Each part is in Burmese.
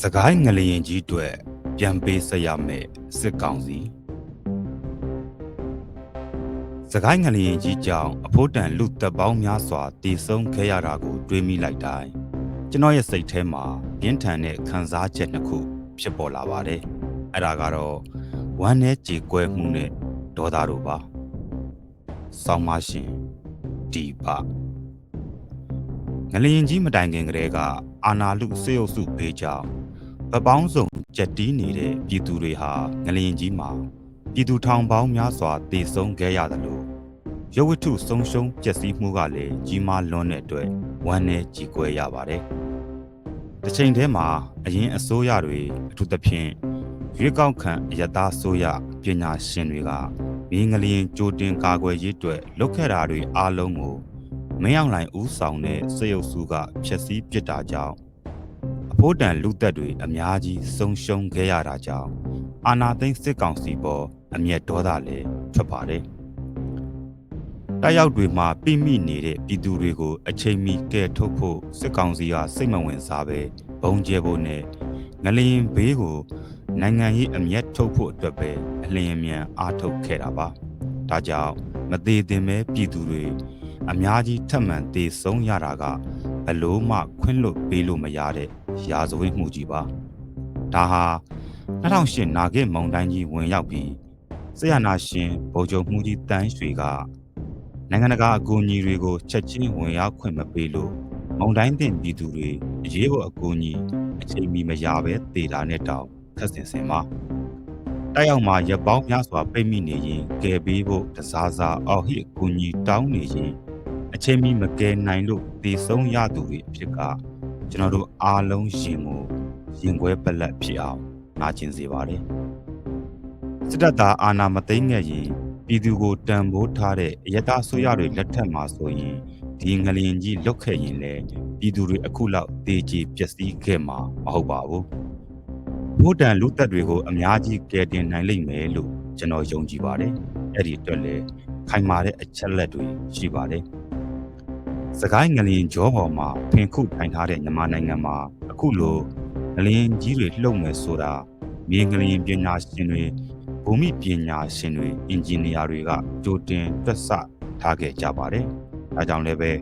စကိုင်းငလျင်ကြီးတွေ့ပြန်ပေးဆက်ရမယ်စစ်ကောင်စီစကိုင်းငလျင်ကြီးကြောင့်အဖို့တန်လူသက်ပေါင်းများစွာတည်ဆုံးခဲ့ရတာကိုတွေးမိလိုက်တိုင်းကျွန်တော်ရဲ့စိတ်ထဲမှာပြင်းထန်တဲ့ခံစားချက်တစ်ခုဖြစ်ပေါ်လာပါတယ်အဲ့ဒါကတော့ဝမ်းနဲ့ကြေကွဲမှုနဲ့ဒေါသတို့ပါဆောင်းမရှင်ဒီပါငလျင်ကြီးမတိုင်ခင်ကတည်းကအာနာလူစေအုပ်စုပေးကြောင်း ဗပောင်းစုံကြက်တီးနေတဲ့ပြည်သူတွေဟာငလျင်ကြီးမှာပြည်သူထောင်ပေါင်းများစွာတည်ဆုံးခဲ့ရတယ်လို့ရုပ်ဝတ္ထုဆုံးရှုံးပျက်စီးမှုကလည်းကြီးမားလွန်းတဲ့အတွက်ဝမ်းနဲ့ကြီးကွဲရပါတယ်။တစ်ချိန်တည်းမှာအရင်အစိုးရတွေအထူးသဖြင့်ရွေးကောက်ခံအယတာအစိုးရပညာရှင်တွေကမင်းငလျင်ကြိုတင်ကာကွယ်ရေးအတွက်လုပ်ခဲ့တာတွေအားလုံးကိုမင်းအောင်လှိုင်ဦးဆောင်တဲ့စေယုပ်စုကဖျက်ဆီးပစ်တာကြောင့်အ ဖို့တန်လူသက်တွေအများကြီးဆုံးရှုံးခဲ့ရတာကြောင့်အာနာသိန်းစစ်ကောင်စီပေါ်အမျက်ဒေါသလည်းထွက်ပါတယ်။တိုက်ရောက်တွေမှာပြိမိနေတဲ့ပြည်သူတွေကိုအချိန်မီကဲထုတ်ဖို့စစ်ကောင်စီကစိတ်မဝင်စားပဲဘုံကျဲဖို့နဲ့ငလျင်ဘေးကိုနိုင်ငံရေးအမျက်ထုတ်ဖို့အတွက်ပဲအလျင်အမြန်အားထုတ်ခဲ့တာပါ။ဒါကြောင့်မသေးသင်ပဲပြည်သူတွေအများကြီးထပ်မံသေဆုံးရတာကဘလို့မှခွင့်လွတ်ပေးလို့မရတဲ့ ရာဇဝတ်မှုကြီးပါဒါဟာ2008နာဂစ်မုံတိုင်းကြီးဝင်ရောက်ပြီးဆရာနာရှင်ဗိုလ်ချုပ်မှုကြီးတန်းရွှေကနိုင်ငံတကာအကူအညီတွေကိုချက်ချင်းဝင်ရောက်ခွင့်မပေးလို့မုံတိုင်းတင်ပြည်သူတွေအရေးပေါ်အကူအညီအချိန်မီမရပဲတေတာနဲ့တောင်ခက်စင်စင်ပါတိုက်ရောက်မှာရပ်ပေါင်းများစွာပိတ်မိနေရင်ကယ်ပေးဖို့တစားစားအော်ဟစ်အကူအညီတောင်းနေရင်အချိန်မီမကယ်နိုင်လို့တည်ဆုံးရသူတွေအဖြစ်က ကျွန်တော်တို့အားလုံးရှင်ကိုရင်ခွဲပလက်ဖြစ်အောင်နာကျင်စေပါတယ်စစ်တပ်သားအာဏာမသိမ်းခဲ့ရင်ပြည်သူကိုတန်ဖိုးထားတဲ့အယက်သားဆိုရတွေလက်ထက်မှာဆိုရင်ဒီငလျင်ကြီးလွတ်ခဲ့ရင်လေပြည်သူတွေအခုလောက်တေးကြီးပျက်စီးခဲ့မှာမဟုတ်ပါဘူးဘုဒ္ဓံလူသက်တွေကိုအများကြီးကယ်တင်နိုင်လိမ့်မယ်လို့ကျွန်တော်ယုံကြည်ပါတယ်အဲ့ဒီအတွက်လည်းခိုင်မာတဲ့အချက်လက်တွေရှိပါတယ် စကိုင်းငလျင်ကြောပေါ်မှာဖင်ခုထိုင်ထားတဲ့မြန်မာနိုင်ငံမှာအခုလိုငလျင်ကြီးတွေလှုပ်မယ်ဆိုတာမြေငလျင်ပညာရှင်တွေဘူမိပညာရှင်တွေအင်ဂျင်နီယာတွေကကြိုတင်တွက်ဆထားခဲ့ကြပါတယ်။ဒါကြောင့်လည်းပဲ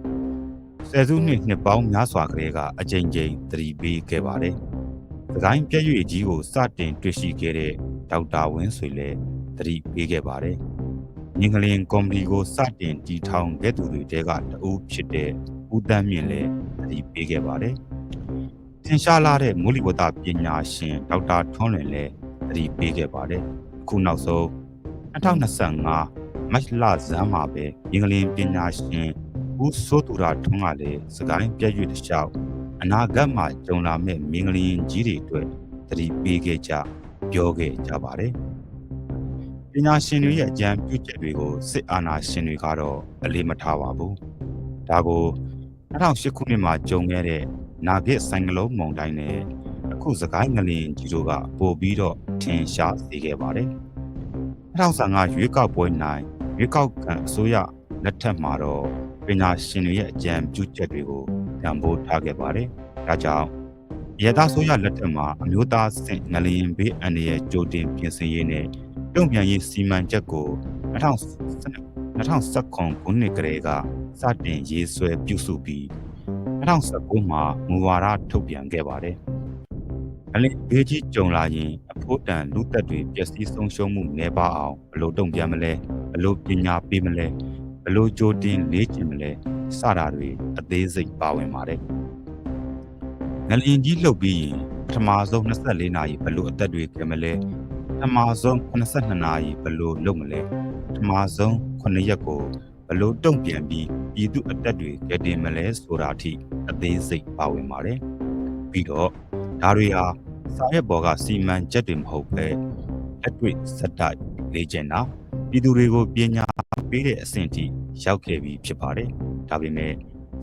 ဆယ်စုနှစ်နှစ်ပေါင်းများစွာကလေးကအကြိမ်ကြိမ်သတိပေးခဲ့ပါတယ်။စကိုင်းပြည့်ရွေကြီးကိုစတင်တွေ့ရှိခဲ့တဲ့ဒေါက်တာဝင်းဆွေလည်းသတိပေးခဲ့ပါတယ်။ မြင်းကလင်ကော်မတီကိုစတင်တည်ထောင်ခဲ့သူတွေတဲကတအူးဖြစ်တဲ့ဦးတန်းမြင့်လည်းသတိပေးခဲ့ပါတယ်။ထင်ရှားလာတဲ့မူလီဝတ္တပညာရှင်ဒေါက်တာထွန်းလွင်လည်းသတိပေးခဲ့ပါတယ်။အခုနောက်ဆုံး2025မတ်လဇန်းမှာပဲမြင်းကလင်ပညာရှင်ဦးစိုးသူရထွန်းကလည်းစကိုင်းပြည့်ရွေတလျှောက်အနာဂတ်မှာကြုံလာမဲ့မြင်းကလင်ကြီးတွေအတွက်သတိပေးခဲ့ကြပြောခဲ့ကြပါတယ်။ ပညာရှင်တွေရဲ့အကြံပြုချက်တွေကိုစစ်အာဏာရှင်တွေကတော့အလေးမထားပါဘူး။ဒါကို2008ခုနှစ်မှာကြုံခဲ့တဲ့နာဂစ်ဆိုင်ကလုန်းမုန်တိုင်းနဲ့အခုစကိုင်းငလင်ကြီးတို့ကပို့ပြီးတော့ထင်ရှားစေခဲ့ပါတယ်။2015ရွေးကောက်ပွဲနိုင်ရွေးကောက်ခံအစိုးရလက်ထက်မှာတော့ပညာရှင်တွေရဲ့အကြံပြုချက်တွေကိုတံပိုးထားခဲ့ပါတယ်။ဒါကြောင့်ရသဆိုရလက်ထက်မှာအမျိုးသားစင်ငလျင်ဘေးအန္တရာယ်ကြိုတင်ပြင်ဆင်ရေးနဲ့ တုံ့ပြန်ရေးစီမံချက်ကို2019ခုနှစ်ကလေးကစတင်ရေးဆွဲပြုစုပြီး2019မှာမူဝါဒထုတ်ပြန်ခဲ့ပါတယ်။အလင်းဘေးကြီးကြုံလာရင်အဖို့တန်လူသက်တွေပျက်စီးဆုံးရှုံးမှုနည်းပါအောင်ဘလို့တုံ့ပြန်မလဲဘလို့ပညာပေးမလဲဘလို့ကြိုတင်လေ့ကျင့်မလဲစတာတွေအသေးစိတ်ပါဝင်ပါတယ်။ငလင်ကြီးလှုပ်ပြီးရင်ပထမဆုံး24နာရီဘလို့အသက်တွေကမလဲပ ထမဆုံး82နာရီဘလို့လုပ်မလဲပထမဆုံး9ရက်ကိုဘလို့တုံ့ပြန်ပြီးပြည်သူအသက်တွေကြတင်မလဲဆိုတာအထိအသေးစိတ်ပါဝင်ပါတယ်ပြီးတော့ဒါတွေဟာစာရွက်ပေါ်ကစီမံချက်တွေမဟုတ်ပဲလက်တွေ့စက်တိုက်လေ့ကျင့်တာပြည်သူတွေကိုပညာပေးတဲ့အဆင့်ထိရောက်ခဲ့ပြီးဖြစ်ပါတယ်ဒါပေမဲ့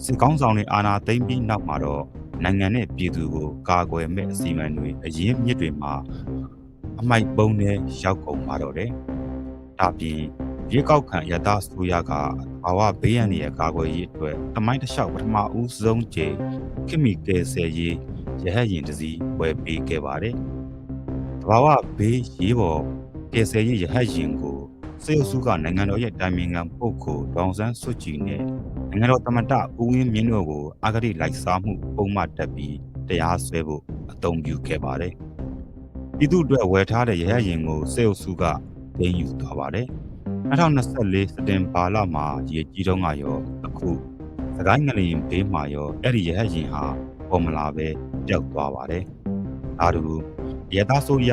စစ်ကောင်းဆောင်တွေအာဏာသိမ်းပြီးနောက်မှာတော့နိုင်ငံနဲ့ပြည်သူကိုကာကွယ်မဲ့အစီအမံတွေအရင်းမြစ်တွေမှာ အမိုက်ပုံးနဲ့ရောက်ကုန်ပါတော့တယ်။ဒါပြင်ရေကောက်ခံရသဆိုရကဘာဝဘေးရန်ရဲ့ကာကွယ်ရေးအတွက်တမိုင်းတစ်လျှောက်ပထမဦးဆုံးချိန်ခမီကယ်ဆယ်ရေးရဟတ်ယာဉ်တစ်စီးဝယ်ပေးခဲ့ပါတယ်။တဘာဝဘေးရေးပေါ်ကယ်ဆယ်ရေးရဟတ်ယာဉ်ကိုစေအုပ်စုကနိုင်ငံတော်ရဲ့တိုင်ပင်ခံပုဂ္ဂိုလ်ဒေါအောင်ဆန်းစုကြည်နဲ့နိုင်ငံတော်သမ္မတဦးဝင်းမြင့်တို့ကိုအဂတိလိုက်စားမှုပုံမှန်တက်ပြီးတရားစွဲဖို့အသုံးပြုခဲ့ပါတယ်။ ပြည်သူ့အတွက်ဝယ်ထားတဲ့ရဟတ်ယာဉ်ကိုစေအုပ်စုကဒင်းယူသွားပါတယ်။2024စက်တင်ဘာလမှာရေကြီးတုန်းကရောအခုစကိုင်းငလျင်ဘေးမှာရောအဲ့ဒီရဟတ်ယာဉ်ဟာပေါ်မလာပဲပျောက်သွားပါတယ်။ဒါတူရသဆိုရ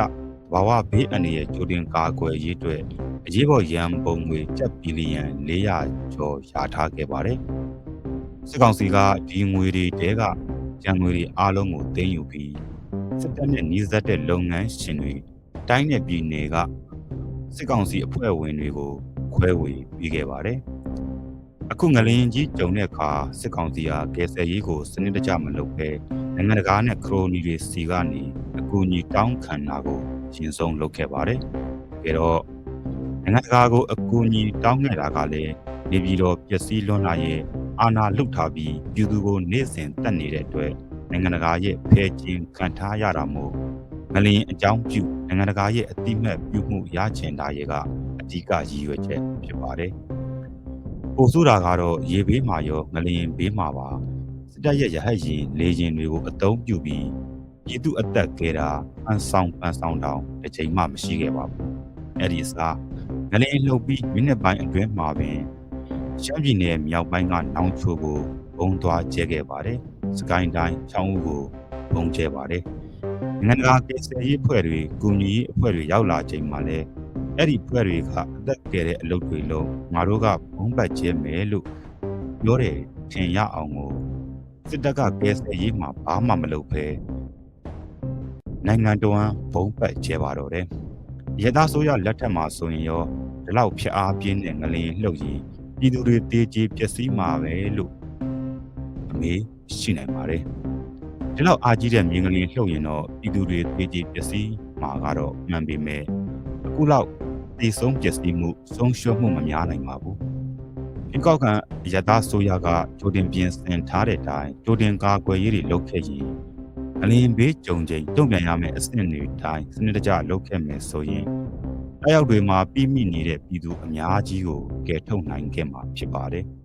ဘာဝဘေးအနေရဲ့ကြိုတင်ကာကွယ်ရေးအတွက်အရေးပေါ်ရန်ပုံငွေကျပ်ဘီလီယံ400ကျော်ရာထားခဲ့ပါတယ်။စစ်ကောင်စီကဒီငွေတွေတဲကရန်ငွေတွေအားလုံးကိုသိမ်းယူပြီး စစ်တပ်နဲ့နှီးစပ်တဲ့လုပ်ငန်းရှင်တွေတိုင်းနယ်ပြည်နယ်ကစစ်ကောင်စီအဖွဲ့ဝင်တွေကိုခွဲဝေပြီးခဲ့ပါတယ်။အခုငလင်းကြီးကြုံတဲ့အခါစစ်ကောင်စီဟာကယ်ဆယ်ရေးကိုစနစ်တကျမလုပ်ဘဲနိုင်ငံတကာနဲ့ခရိုနီတွေစီကနေအကူအညီတောင်းခံတာကိုရှင်းဆုံးလုပ်ခဲ့ပါတယ်။ဒါတော့နိုင်ငံတကာကိုအကူအညီတောင်းခဲ့တာကလည်းနေပြည်တော်ပျက်စီးလွန်လာရဲ့အာဏာလုထားပြီးပြည်သူကိုနေ့စဉ်တက်နေတဲ့အတွက် နိုင်ငံတကာရဲ့ဖဲချင်းခံထားရတာမို့ငလျင်အကြောင်းပြုနိုင်ငံတကာရဲ့အတိမတ်ပြုမှုရချင်တာရဲ့ကအဓိကရည်ရွယ်ချက်ဖြစ်ပါတယ်။ပို့ဆိုတာကတော့ရေဘေးမှာရောငလျင်ဘေးမှာပါစစ်တပ်ရဲ့ရဟတ်ယာဉ်လေယာဉ်တွေကိုအသုံးပြုပြီးပြည်သူအသက်ကဲတာအန်ဆောင်ပန်ဆောင်တောင်တစ်ချိန်မှမရှိခဲ့ပါဘူး။အဲ့ဒီအစားငလျင်လှုပ်ပြီးမိနစ်ပိုင်းအတွင်းမှာပင်ရှမ်းပြည်နယ်မြောက်ပိုင်းကနောင်ချိုကိုဘုံသွားကျဲခဲ့ပါတယ်။ စကိုင်းတိုင်းချောင်းဦးကိုဘုံကျဲပါတယ်။နိုင်ငံတကာကိစ္စရေးအဖွဲ့တွေကုညီရေးအဖွဲ့တွေရောက်လာချိန်မှာလဲအဲ့ဒီဖွဲ့တွေကအသက်ကယ်တဲ့အလုပ်တွေလုံးငါတို့ကဘုံပတ်ကျဲမယ်လို့ပြောတယ်ထင်ရအောင်ကိုစစ်တပ်ကကယ်ဆယ်ရေးမှာဘာမှမလုပ်ဘဲနိုင်ငံတော်ဝန်ဘုံပတ်ကျဲပါတော့တယ်။ရသဆိုးရလက်ထက်မှာဆိုရင်ရောဒီလောက်ဖျက်အားပြင်းတဲ့ငလျင်လှုပ်ရင်ပြည်သူတွေတေးကြီးပျက်စီးမှာပဲလို့အမေ ရှိနိုင်ပါတယ်။ဒီလောက်အားကြီးတဲ့မြင်းငလျင်လှုပ်ရင်တော့ပြည်သူတွေတေးကြီးပျက်စီးမှာကတော့မှန်ပေမဲ့အခုလောက်တည်ဆုံးပျက်စီးမှုဆုံးရှုံးမှုမများနိုင်ပါဘူး။ဒီကောက်ကန်ရသဆိုးရကဂျိုတင်ပြင်ဆင်ထားတဲ့အတိုင်းဂျိုတင်ကာကွယ်ရေးတွေလုပ်ခဲ့ရင်အလင်းဘေးကြုံချိန်တုံ့ပြန်ရမယ့်အဆင့်တွေတိုင်းစနစ်တကျလုပ်ခဲ့မယ်ဆိုရင်တယောက်တွေမှာပြီးမိနေတဲ့ပြည်သူအများကြီးကိုကယ်ထုတ်နိုင်ခဲ့မှာဖြစ်ပါတယ်။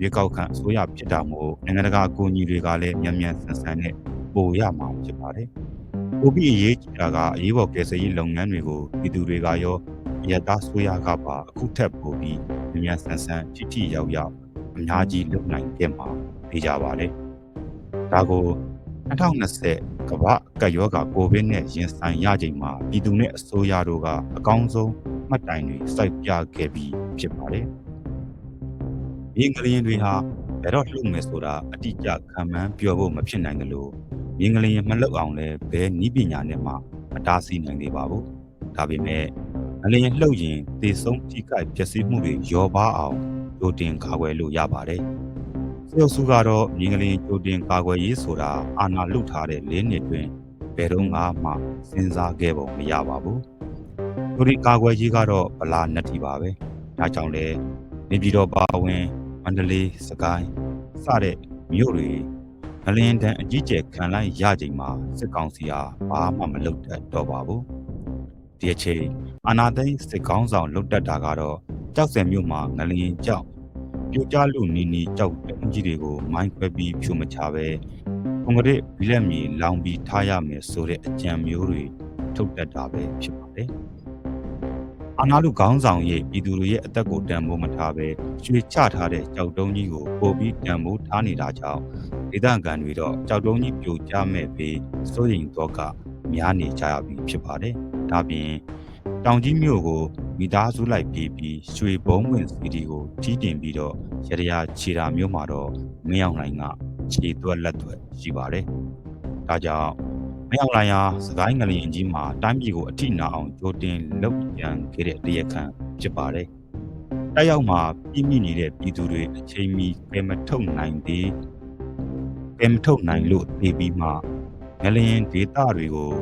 ရွေးကောက်ခံအစိုးရဖြစ်တာမို့နိုင်ငံတကာအကူအညီတွေကလည်းမြန်မြန်ဆန်ဆန်နဲ့ပို့ရမှာဖြစ်ပါတယ်။ပိုပြီးအရေးကြီးတာကအရေးပေါ်ကယ်ဆယ်ရေးလုပ်ငန်းတွေကိုပြည်သူတွေကရောရတာဆိုရကပါအခုထက်ပိုပြီးမြန်မြန်ဆန်ဆန်ထိထိရောက်ရောက်အများကြီးလုပ်နိုင်ခဲ့မှာနေကြပါတယ်။ဒါကို2020ကမ္ဘာကပ်ရောဂါကိုဗစ်နဲ့ရင်ဆိုင်ရချိန်မှာပြည်သူနဲ့အစိုးရတို့ကအကောင်းဆုံးမှတ်တိုင်တွေစိုက်ပြခဲ့ပြီးဖြစ်ပါတယ်။ မြေငလျင်တွေဟာဘယ်တော့လှုပ်မယ်ဆိုတာအတိအကျခံမှန်းပြောဖို့မဖြစ်နိုင်ကြလို့မြေငလျင်မလှုပ်အောင်လည်းဘယ်နည်းပညာနဲ့မှမတားဆီးနိုင်သေးပါဘူး။ဒါပေမဲ့ငလျင်လှုပ်ရင်သေဆုံးထိခိုက်ပျက်စီးမှုတွေရောပါအောင်ကြိုတင်ကာကွယ်လို့ရပါတယ်။ရုပ်စုကတော့မြင်းကလေးကြိုတင်ကာကွယ်ရေးဆိုတာအာဏာလုထားတဲ့၄နှစ်တွင်ဘယ်တော့မှစဉ်းစားခဲ့ပုံမရပါဘူး။ကြိုတင်ကာကွယ်ရေးကတော့ဗလာနက်တီပါပဲ။ဒါကြောင့်လဲနေပြည်တော်ပါဝင် မန္တလေးစကိုင်းစတဲ့မြို့တွေအလင်းတန်းအကြီးကျယ်ခံလိုက်ရချိန်မှာစစ်ကောင်စီဟာဘာမှမလုပ်တတ်တော့ပါဘူး။ဒီအချိန်အာနာသိန်းစစ်ကောင်းဆောင်လွတ်တက်တာကတော့ကြောက်စံမြို့မှာငလျင်ကြောက်ပြိုကျလို့နီနီကြောက်တုံးကြီးတွေကိုမိုင်းခွဲပြီးဖြိုမချပဲကွန်ကရစ်ဘီလက်မြေလောင်ပြီးထားရမယ်ဆိုတဲ့အကြံမျိုးတွေထုတ်တတ်တာပဲဖြစ်ပါတယ်။ အာနာလူခေါင်းဆောင်ရဲ့ပြည်သူတွေရဲ့အသက်ကိုတန်ဖိုးမထားပဲရွှေချထားတဲ့ကြောက်တုံးကြီးကိုပို့ပြီးတန်ဖိုးထားနေတာကြောင့်ဒေသခံတွေတော့ကြောက်တုံးကြီးပြိုကျမဲ့ပြီးစိုးရိမ်တော့ကများနေကြရပြီဖြစ်ပါတယ်။ဒါပြင်တောင်ကြီးမြို့ကိုမိသားစုလိုက်ပြေးပြီးရွှေဘုံဝင်စီတီကိုထီးတင်ပြီးတော့ရရခြေတာမြို့မှာတော့မင်းအောင်လိုင်ကခြေသွက်လက်သွက်ရှိပါတယ်။ဒါကြောင့် မင်းအောင်လိုင်ဟာစကိုင်းငလျင်ကြီးမှာတိုင်းပြည်ကိုအထိနာအောင်ကြိုတင်လုပ်ကြံခဲ့တဲ့တရခန့်ဖြစ်ပါတယ်။တက်ရောက်မှာပြည်မိနေတဲ့ပြည်သူတွေအချိန်မီပဲမထုတ်နိုင်သေးပဲမထုတ်နိုင်လို့နေပြီးမှငလျင်ဒေတာတွေကို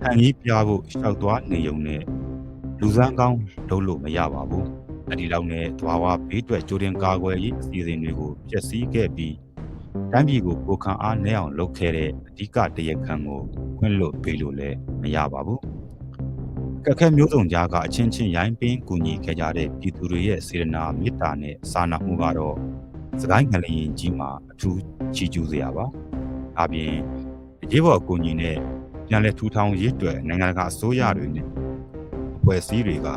ဟန်ကြီးပြဖို့ရှောက်သွားနေုံနဲ့လူစမ်းကောင်းလုပ်လို့မရပါဘူး။အဒီလောက်နဲ့သဘာဝဘေးအတွက်ကြိုတင်ကာကွယ်ရေးအစီအစဉ်တွေကိုဖျက်ဆီးခဲ့ပြီး တိုင်းပြည်ကိုကိုခံအားနဲ့အောင်လုပ်ခဲ့တဲ့အဓိကတရခံကိုခွင့်လွတ်ပေးလို့လည်းမရပါဘူး။ကက်ခဲမျိုးစုံကြားကအချင်းချင်းရိုင်းပင်းကူညီခဲ့ကြတဲ့ပြည်သူတွေရဲ့စေတနာမေတ္တာနဲ့စာနာမှုကတော့စကိုင်းငလျင်ကြီးမှာအထူးချီးကျူးစရာပါ။ဒါပြင်အရေးပေါ်အကူအညီနဲ့ပြန်လည်ထူထောင်ရေးအတွက်နိုင်ငံတကာအစိုးရတွေနဲ့အဖွဲ့အစည်းတွေက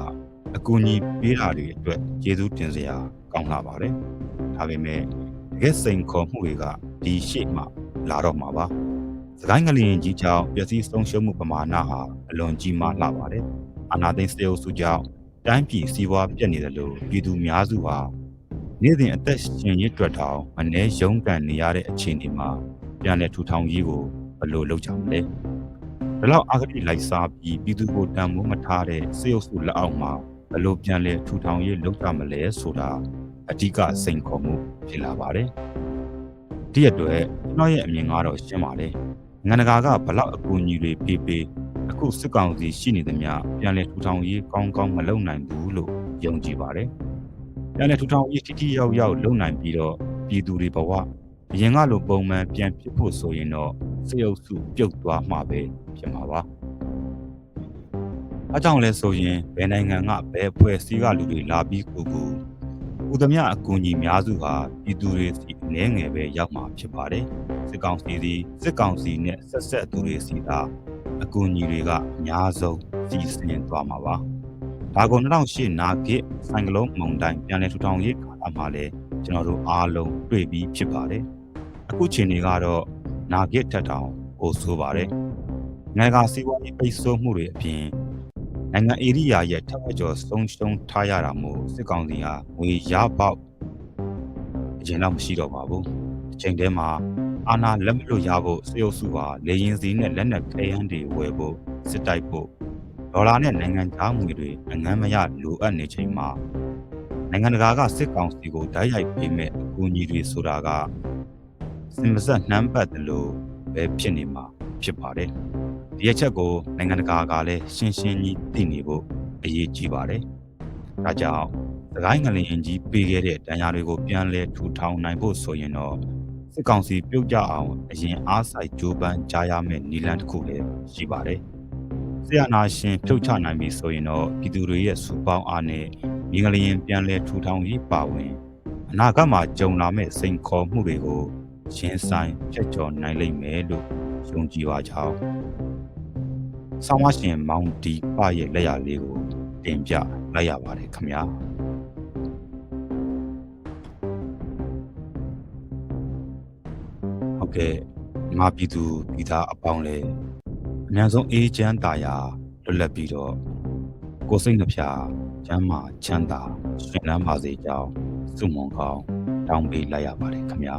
အကူအညီပေးတာတွေအတွက်ကျေးဇူးတင်စရာကောင်းလာပါတယ်။ဒါပေမဲ့ တကယ်စိန်ခေါ်မှုတွေကဒီရှေ့မှလာတော့မှာပါ။စကိုင်းငလျင်ကြီးကြောင့်ပျက်စီးဆုံးရှုံးမှုပမာဏဟာအလွန်ကြီးမားလာပါတယ်။အာနာသိန်းစတေအုပ်စုကြောင့်တိုင်းပြည်စီးပွားပြတ်နေတယ်လို့ပြည်သူများစုဟာနေ့စဉ်အသက်ရှင်ရည်အတွက်တောင်အ ਨੇ ရုန်းကန်နေရတဲ့အခြေအနေမှာပြန်လည်ထူထောင်ရေးကိုဘယ်လိုလုပ်ကြမလဲ။ဒါလောက်အာဂတိလိုက်စားပြီးပြည်သူကိုတန်မိုးမထားတဲ့စေအုပ်စုလက်အောက်မှာဘယ်လိုပြန်လည်ထူထောင်ရေးလုပ်ကြမလဲဆိုတာ အဓိကစိန်ခေါ်မှုဖြစ်လာပါတယ်။ဒီအတွက်ကျွန်တော်ရဲ့အမြင်ကတော့ရှင်းပါတယ်။ငန္ဒကာကဘလောက်အကူအညီတွေပေးပေးအခုစစ်ကောင်စီရှိနေသမျှပြန်လည်ထူထောင်ရေးကောင်းကောင်းမလုပ်နိုင်ဘူးလို့ယုံကြည်ပါတယ်။ပြန်လည်ထူထောင်ရေးတိတိယောက်ယောက်လုပ်နိုင်ပြီးတော့ပြည်သူတွေဘဝအရင်ကလိုပုံမှန်ပြန်ဖြစ်ဖို့ဆိုရင်တော့စေအုပ်စုပြုတ်သွားမှာပဲဖြစ်မှာပါ။အကြောင်းလဲဆိုရင်ဘယ်နိုင်ငံကဘယ်အဖွဲ့အစည်းကလူတွေလာပြီးကိုကို ဥဒမြအကူအညီများစုဟာပြည်သူတွေစီအနှဲငယ်ပဲရောက်မှာဖြစ်ပါတယ်။စစ်ကောင်စီစီစစ်ကောင်စီနဲ့ဆက်ဆက်သူတွေစီသာအကူအညီတွေကအများဆုံးစီစဉ်သွားမှာပါ။ဒါက2008နာဂစ်ဆိုင်ကလုန်းမုန်တိုင်းပြန်လည်ထူထောင်ရေးကာလမှာလဲကျွန်တော်တို့အားလုံးတွေ့ပြီးဖြစ်ပါတယ်။အခုချိန်တွေကတော့နာဂစ်ထက်တောင်ပိုဆိုးပါတယ်။နိုင်ငံစီးပွားရေးပိတ်ဆို့မှုတွေအပြင် နိုင်ငံဧရိယာရဲ့ထပ်ဝက်ကျော်ဆုံးရှုံးထားရတာမို့စစ်ကောင်စီဟာငွေရပေါက်အရင်တော့မရှိတော့ပါဘူး။အချိန်တည်းမှာအာဏာလက်မလွတ်ရဖို့စေအုပ်စုဟာလေရင်စီနဲ့လက်နက်ခဲယမ်းတွေဝယ်ဖို့စစ်တိုက်ဖို့ဒေါ်လာနဲ့နိုင်ငံသားငွေတွေအငမ်းမရလိုအပ်နေချိန်မှာနိုင်ငံတကာကစစ်ကောင်စီကိုတိုက်ရိုက်ပေးမဲ့အကူအညီတွေဆိုတာကစင်မဆက်နှမ်းပတ်တယ်လို့ပဲဖြစ်နေမှာဖြစ်ပါတယ်။ ဒီအချက်ကိုနိုင်ငံတကာကလည်းရှင်းရှင်းကြီးသိနေဖို့အရေးကြီးပါတယ်။ဒါကြောင့်သခိုင်းငလျင်ကြီးပေးခဲ့တဲ့တန်ရာတွေကိုပြန်လဲထူထောင်နိုင်ဖို့ဆိုရင်တော့စစ်ကောင်စီပြုတ်ကြအောင်အရင်အားဆိုင်ကြိုးပမ်းကြားရမယ့်နည်းလမ်းတစ်ခုလည်းရှိပါတယ်။ဆရာနာရှင်ဖြုတ်ချနိုင်ပြီဆိုရင်တော့ပြည်သူတွေရဲ့စူပေါင်းအားနဲ့မြင်းကလေးရင်ပြန်လဲထူထောင်ရေးပါဝင်အနာဂတ်မှာကြုံလာမယ့်စိန်ခေါ်မှုတွေကိုရင်ဆိုင်ဖြတ်ကျော်နိုင်လိမ့်မယ်လို့ယုံကြည်ပါကြောင်း ဆောင်းမရှင်မောင်ဒီပရဲ့လက်ရာလေးကိုတင်ပြလိုက်ရပါတယ်ခင်ဗျာဟုတ်ကဲ့ငါပြည်သူပြည်သားအပေါင်းလဲအများဆုံးအေးချမ်းသာယာလွတ်လပ်ပြီးတော့ကိုယ်စိတ်နှဖျားချမ်းမာချမ်းသာရှင်လန်းပါစေကြောင်းစုမုံကောင်းတောင်းပေးလိုက်ရပါတယ်ခင်ဗျာ